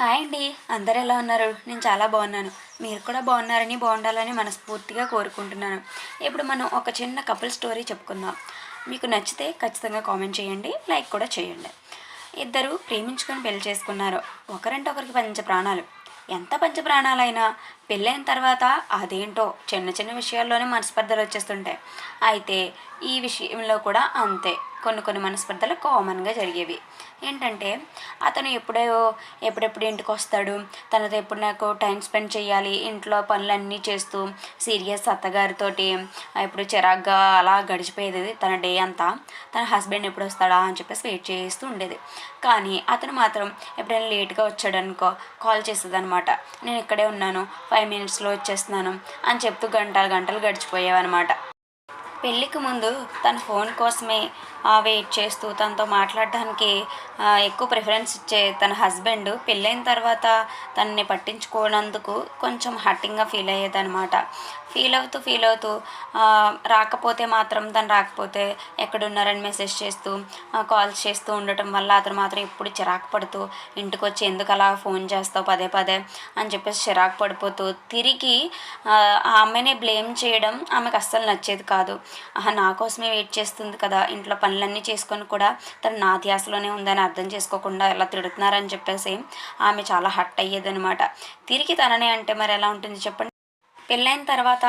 Hi అండి. అందరు ఎలా ఉన్నారు? నేను చాలా బాగున్నాను. మీరు కూడా బాగున్నారని బాగుండాలని మనస్ఫూర్తిగా కోరుకుంటున్నాను. ఇప్పుడు మనం ఒక చిన్న కపుల్ స్టోరీ చెప్పుకుందాం. మీకు నచ్చితే ఖచ్చితంగా కామెంట్ చేయండి లైక్ కూడా చేయండి. ఇద్దరు ప్రేమించుకొని పెళ్ళి చేసుకున్నారు. ఒకరంటే ఒకరికి పంచ ప్రాణాలు. ఎంత పంచ ప్రాణాలైనా పెళ్ళైన తర్వాత అదేంటో చిన్న చిన్న విషయాల్లోనే మనస్పర్ధలు వచ్చేస్తుంటాయి. అయితే ఈ విషయంలో కూడా అంతే. కొన్ని కొన్ని మనస్పర్ధలు కామన్గా జరిగేవి. ఏంటంటే అతను ఎప్పుడో ఎప్పుడెప్పుడు ఇంటికి వస్తాడు తనతో ఎప్పుడు నాకు టైం స్పెండ్ చేయాలి ఇంట్లో పనులన్నీ చేస్తూ సీరియస్ అత్తగారితోటి ఎప్పుడు చిరాగ్గా అలా గడిచిపోయేది తన డే అంతా. తన హస్బెండ్ ఎప్పుడు వస్తాడా అని చెప్పేసి వెయిట్ చేస్తూ ఉండేది. కానీ అతను మాత్రం ఎప్పుడైనా లేట్గా వచ్చాడనుకో కాల్ చేసేది అనమాట నేను ఇక్కడే ఉన్నాను ఫైవ్ మినిట్స్లో వచ్చేస్తున్నాను అని చెప్తూ గంటలు గంటలు గడిచిపోయావన్నమాట. పెళ్ళికి ముందు తన ఫోన్ కోసమే వెయిట్ చేస్తూ తనతో మాట్లాడడానికి ఎక్కువ ప్రిఫరెన్స్ ఇచ్చే తన హస్బెండ్ పెళ్ళైన తర్వాత తనని పట్టించుకోనందుకు కొంచెం హట్టింగ్గా ఫీల్ అయ్యేదన్నమాట. ఫీల్ అవుతూ ఫీల్ అవుతూ రాకపోతే మాత్రం తను రాకపోతే ఎక్కడున్నారని మెసేజ్ చేస్తూ కాల్స్ చేస్తూ ఉండటం వల్ల అతను మాత్రం ఎప్పుడు చిరాకు పడుతూ ఇంటికి వచ్చి ఎందుకు అలా ఫోన్ చేస్తావు? పదే పదే అని చెప్పేసి చిరాకు పడిపోతూ తిరిగి ఆ బ్లేమ్ చేయడం ఆమెకు అస్సలు నచ్చేది కాదు. నా కోసమే వెయిట్ చేస్తుంది కదా. ఇంట్లో పనులన్నీ చేసుకొని కూడా తను నా ధ్యాసలోనే ఉందని అర్థం చేసుకోకుండా ఎలా తిడుతున్నారని చెప్పేసి ఆమె చాలా హట్ అయ్యేదనమాట తిరిగి తననే అంటే మరి ఎలా ఉంటుంది చెప్పండి? పెళ్ళైన తర్వాత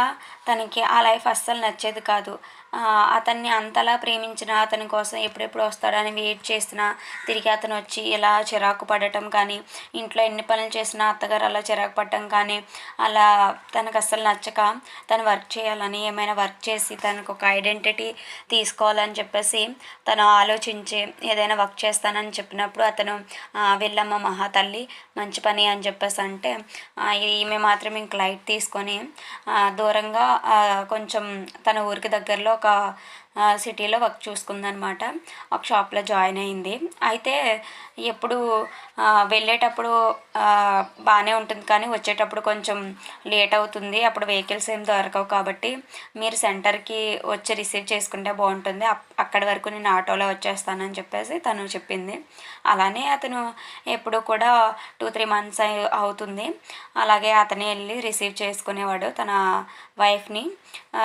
తనకి ఆ లైఫ్ అస్సలు నచ్చేది కాదు. అతన్ని అంతలా ప్రేమించిన అతని కోసం ఎప్పుడెప్పుడు వస్తాడని వెయిట్ చేసినా తిరిగి అతను వచ్చి ఇలా చిరాకు పడటం కానీ ఇంట్లో ఎన్ని పనులు చేసినా అత్తగారు అలా చిరాకు పడటం కానీ అలా తనకు అస్సలు నచ్చక తను వర్క్ చేయాలని ఏమైనా వర్క్ చేసి తనకు ఒక ఐడెంటిటీ తీసుకోవాలని చెప్పేసి తను ఆలోచించి ఏదైనా వర్క్ చేస్తానని చెప్పినప్పుడు అతను వెళ్ళమ్మ మహా తల్లి మంచి పని అని చెప్పేసి అంటే ఈమె మాత్రం ఇంక లైట్ తీసుకొని దూరంగా కొంచెం తన ఊరికి దగ్గరలో ఒక ఆ, సిటీలో వర్క్ చూసుకుందనమాట. ఒక షాప్లో జాయిన్ అయింది. అయితే ఎప్పుడు వెళ్ళేటప్పుడు బాగానే ఉంటుంది కానీ వచ్చేటప్పుడు కొంచెం లేట్ అవుతుంది. అప్పుడు వెహికల్స్ ఏం దొరకవు కాబట్టి మీరు సెంటర్కి వచ్చి రిసీవ్ చేసుకుంటే బాగుంటుంది. అప్- అక్కడి వరకు నేను ఆటోలో వచ్చేస్తానని చెప్పేసి తను చెప్పింది. అలానే అతను ఎప్పుడు కూడా టూ త్రీ మంత్స్ అవుతుంది. అలాగే అతనే వెళ్ళి రిసీవ్ చేసుకునేవాడు తన వైఫ్ని.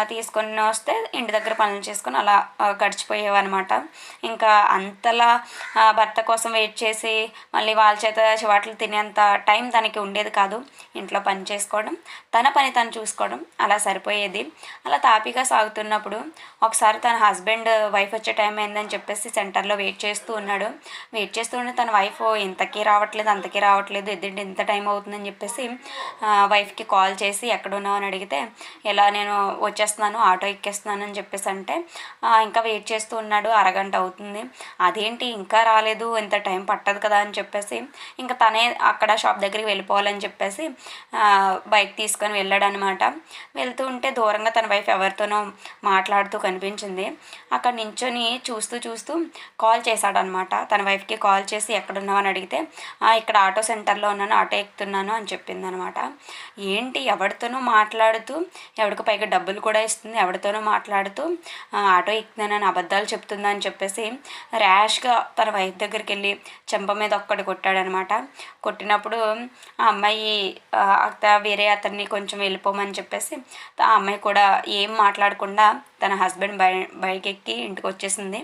తీసుకొని వస్తే ఇంటి దగ్గర పనులు చేసుకుని అలా గడిచిపోయేవన్నమాట. ఇంకా అంతలా భర్త కోసం వెయిట్ చేసి మళ్ళీ వాళ్ళ చేత చివాట్లు తినేంత టైం తనకి ఉండేది కాదు. ఇంట్లో పని చేసుకోవడం తన పని తను చూసుకోవడం అలా సరిపోయేది. అలా తాపీగా సాగుతున్నప్పుడు ఒకసారి తన హస్బెండ్ వైఫ్ వచ్చే టైం అయిందని చెప్పేసి సెంటర్లో వెయిట్ చేస్తూ ఉన్నాడు. వెయిట్ చేస్తూ ఉంటే తన వైఫ్ ఇంతకీ రావట్లేదు అంతకీ రావట్లేదు ఎదుటి ఇంత టైం అవుతుందని చెప్పేసి వైఫ్కి కాల్ చేసి ఎక్కడున్నావు అని అడిగితే ఇలా నేను వచ్చేస్తున్నాను ఆటో ఎక్కేస్తున్నాను అని చెప్పేసి అంటే ఇంకా వెయిట్ చేస్తూ ఉన్నాడు అరగంట అవుతుంది. అదేంటి ఇంకా రాలేదు ఇంత టైం పట్టదు కదా అని చెప్పేసి ఇంకా తనే అక్కడ షాప్ దగ్గరికి వెళ్ళిపోవాలని చెప్పేసి బైక్ తీసుకొని వెళ్ళాడు అనమాట వెళ్తూ ఉంటే దూరంగా తన వైఫ్ ఎవరితోనో మాట్లాడుతూ కనిపించింది. అక్కడ నించొని చూస్తూ చూస్తూ కాల్ చేశాడనమాట. తన వైఫ్కి కాల్ చేసి ఎక్కడున్నావు? అని అడిగితే ఇక్కడ ఆటో సెంటర్లో ఉన్నాను ఆటో ఎక్కుతున్నాను అని చెప్పింది అనమాట ఏంటి ఎవరితోనో మాట్లాడుతూ ఎవరికి పైగా డబ్బులు కూడా ఇస్తుంది ఎవరితోనో మాట్లాడుతూ ఆటో ఎక్కుతున్నానని అబద్ధాలు చెప్తుందా అని చెప్పేసి ర్యాష్గా తన వైఫ్ దగ్గరికి వెళ్ళి చెంప మీద ఒక్కటి కొట్టాడనమాట. కొట్టినప్పుడు ఆ అమ్మాయి అత్త వేరే అతన్ని కొంచెం వెళ్ళిపోమని చెప్పేసి ఆ అమ్మాయి కూడా ఏం మాట్లాడకుండా తన హస్బెండ్ బై బైక్ ఎక్కి ఇంటికి వచ్చేసింది.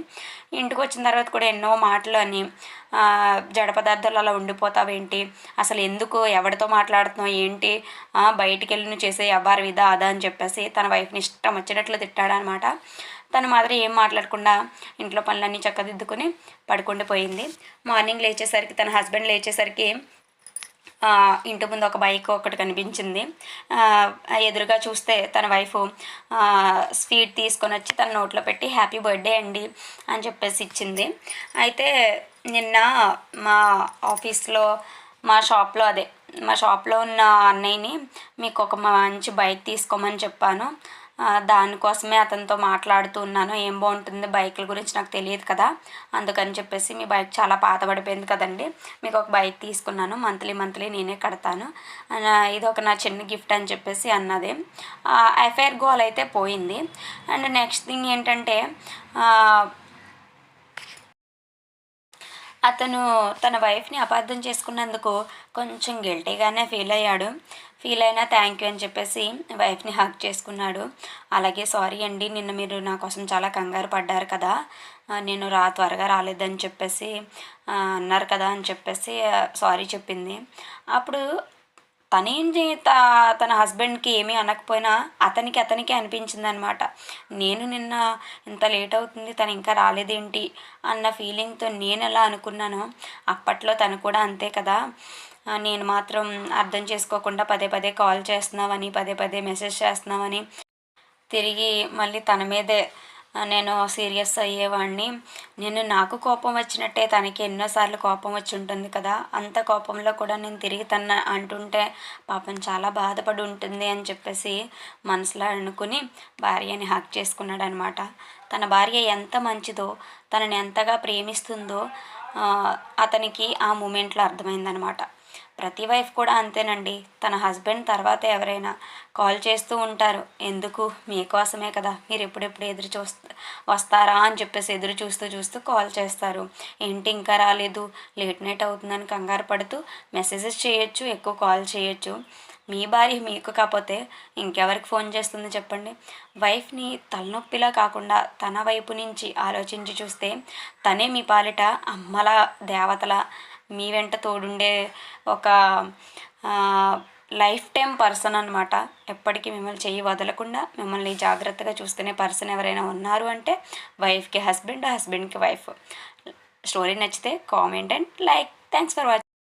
ఇంటికి వచ్చిన తర్వాత కూడా ఎన్నో మాటలు అని జడ పదార్థాలు అలా ఉండిపోతావేంటి? అసలు ఎందుకు ఎవరితో మాట్లాడుతున్నావు? ఏంటి? బయటికి వెళ్ళి నువ్వు చేసే అవ్వారు ఇదా అదా అని చెప్పేసి తన వైఫ్ని ఇష్టం వచ్చినట్లు తిట్టాడనమాట. తను మాత్రం ఏం మాట్లాడకుండా ఇంట్లో పనులన్నీ చక్కదిద్దుకొని పడుకుండి పోయింది. మార్నింగ్ లేచేసరికి తన హస్బెండ్ లేచేసరికి ఇంటి ముందు ఒక బైక్ ఒకటి కనిపించింది. ఎదురుగా చూస్తే తన వైఫ్ స్వీట్ తీసుకొని వచ్చి తన నోట్లో పెట్టి హ్యాపీ బర్త్డే అండి అని చెప్పేసి ఇచ్చింది. అయితే నిన్న మా ఆఫీస్లో మా షాప్లో అదే మా షాప్లో ఉన్న అన్నయ్యని మీకు ఒక మంచి బైక్ తీసుకోమని చెప్పాను. దానికోసమే అతనితో మాట్లాడుతూ ఉన్నాను. ఏం బాగుంటుంది బైకుల గురించి నాకు తెలియదు కదా. అందుకని చెప్పేసి మీ బైక్ చాలా పాతబడిపోయింది కదండి. మీకు ఒక బైక్ తీసుకున్నాను. మంత్లీ మంత్లీ నేనే కడతాను. ఇది ఒక నా చిన్న గిఫ్ట్ అని చెప్పేసి అన్నది. ఎఫ్ఐఆర్ గోల్ అయితే పోయింది. అండ్ నెక్స్ట్ థింగ్ ఏంటంటే అతను తన వైఫ్ని అపార్థం చేసుకున్నందుకు కొంచెం గిల్టీగానే ఫీల్ అయ్యాడు. ఫీల్ అయినా థ్యాంక్ యూ అని చెప్పేసి వైఫ్ని హక్ చేసుకున్నాడు. అలాగే సారీ అండి నిన్న మీరు నా కోసం చాలా కంగారు పడ్డారు కదా. నేను రా త్వరగా రాలేదని చెప్పేసి అన్నారు కదా అని చెప్పేసి సారీ చెప్పింది. అప్పుడు తనేం త- తన హస్బెండ్కి ఏమీ అనకపోయినా అతనికి అతనికి అనిపించింది అనమాట నేను నిన్న ఇంత లేట్ అవుతుంది తను ఇంకా రాలేదేంటి? అన్న ఫీలింగ్తో నేను ఎలా అనుకున్నానో అప్పట్లో తను కూడా అంతే కదా. నేను మాత్రం అర్థం చేసుకోకుండా పదే పదే కాల్ చేస్తున్నావని పదే పదే మెసేజ్ చేస్తున్నావని తిరిగి మళ్ళీ తన మీదే నేను సీరియస్ అయ్యేవాడిని నేను నాకు కోపం వచ్చినట్టే తనకి ఎన్నోసార్లు కోపం వచ్చి ఉంటుంది కదా. అంత కోపంలో కూడా నేను తిరిగి తన అంటుంటే పాపం చాలా బాధపడి ఉంటుంది అని చెప్పేసి మనసులో అనుకుని భార్యని హక్ చేసుకున్నాడు అనమాట తన భార్య ఎంత మంచిదో తనని ఎంతగా ప్రేమిస్తుందో అతనికి ఆ మూమెంట్లో అర్థమైందనమాట. ప్రతి వైఫ్ కూడా అంతేనండి. తన హస్బెండ్ తర్వాత ఎవరైనా కాల్ చేస్తూ ఉంటారు. ఎందుకు? మీకోసమే కదా. మీరు ఎప్పుడెప్పుడు ఎదురు చూస్త వస్తారా అని చెప్పేసి ఎదురు చూస్తూ చూస్తూ కాల్ చేస్తారు. ఏంటి ఇంకా రాలేదు? లేట్ నైట్ అవుతుందని కంగారు పడుతూ మెసేజెస్ చేయొచ్చు ఎక్కువ కాల్ చేయొచ్చు. మీ భార్య మీకు కాకపోతే ఇంకెవరికి ఫోన్ చేస్తుంది చెప్పండి? వైఫ్ని తలనొప్పిలా కాకుండా తన వైపు నుంచి ఆలోచించి చూస్తే తనే మీ పాలిట అమ్మల దేవతల మీ వెంట తోడుండే ఒక లైఫ్ టైం పర్సన్ అనమాట ఎప్పటికీ మిమ్మల్ని చెయ్యి వదలకుండా మిమ్మల్ని జాగ్రత్తగా చూసుకునే పర్సన్ ఎవరైనా ఉన్నారు అంటే వైఫ్కి హస్బెండ్ హస్బెండ్కి వైఫ్. స్టోరీ నచ్చితే comment and like. Thanks for watching.